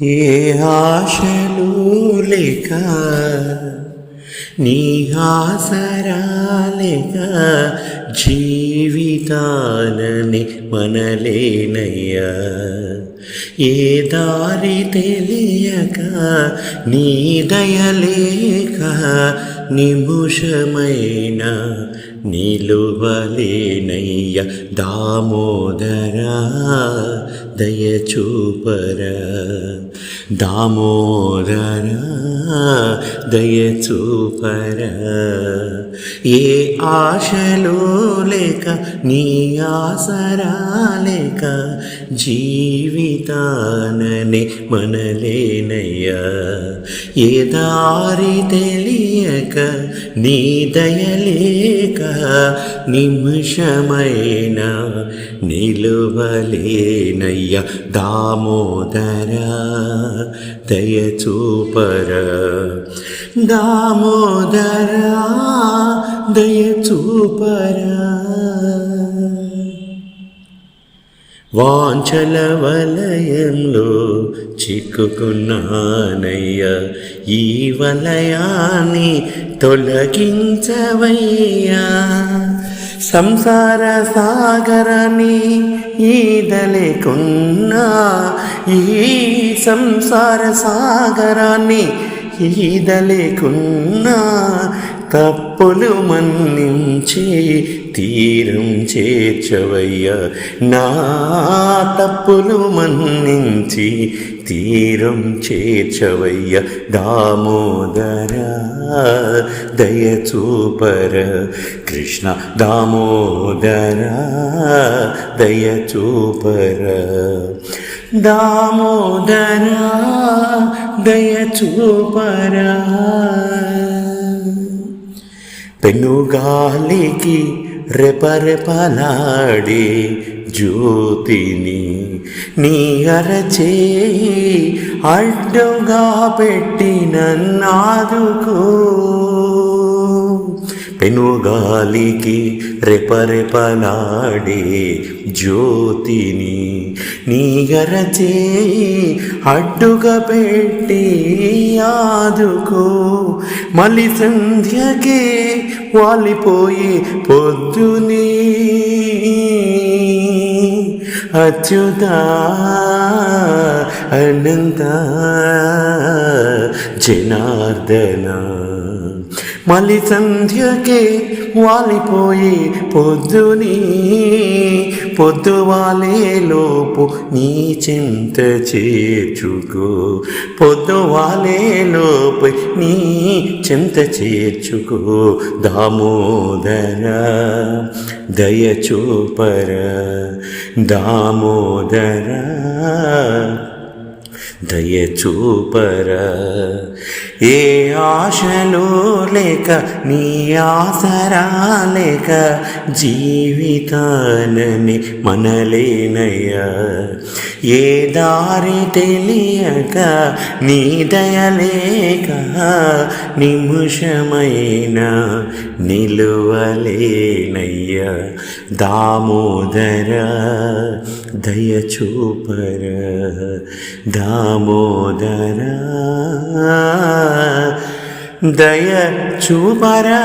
ఏ ఆశలు లేక నీ ఆసరాలేక జీవితానని మనలేనయ్యా. ఏ దారి తెలియక నీ దయలేక నిముషమైన నిలువలేనయ్య. దామోదరా దయచూపరా. దామోదర దయచూపర. ఏ ఆశలో లేక నీ ఆసరా లేక జీవితానని మనలేనయ్యా. ఏ దారి తెలియక నీ దయలేక నిమిషమైన నిలువలేనయ్య. దామోదరా. దయచూపర దామోదర దయచూపర వాంఛల వలయంలో చిక్కుకున్నానయ్యా ఈ వలయాన్ని తొలగించవయ్యా సంసార సాగరాన్ని ఈదలేకున్నా ఈ సంసార సాగరాన్ని ఈదలేకున్నా తప్పులు మన్నించి తీరం చేర్చవయ్యా. నా తప్పులు మన్నించి తీరం చేర్చవయ్య. దామోదర దయచూపర కృష్ణ దామోదర దయచూపర దామోదర దయచూపర పెనుగాలికి రెపరెపలాడే జ్యోతిని నీ అరచే అడ్డుగా పెట్టి నన్నాదుకో పెనుగాలికి రెపరెపలాడే జ్యోతిని నీగరచే అడ్డుగా పెట్టి ఆదుకో. మలి సంధ్యకే వాలిపోయి పొద్దుని. అచ్యుతా అనంత జనార్దన. మలి సంధ్యకే వాలిపోయి పొద్దుని. పొద్దు వాలేలోపు నీ చింత చేర్చుకో. పొద్దు వాలేలోపు నీ చింత చేర్చుకో దామోదర దయచూపర దామోదర దయచూపర ఏ ఆశలు లేక నీ ఆసరా లేక జీవితాలని మనలేనయ్యా. ఏ దారి తెలియక నీ దయలేక నిమిషమైన నిలువలేనయ్యా. దామోదర దయచూపర దామోదరా. ദയ ചുപരാ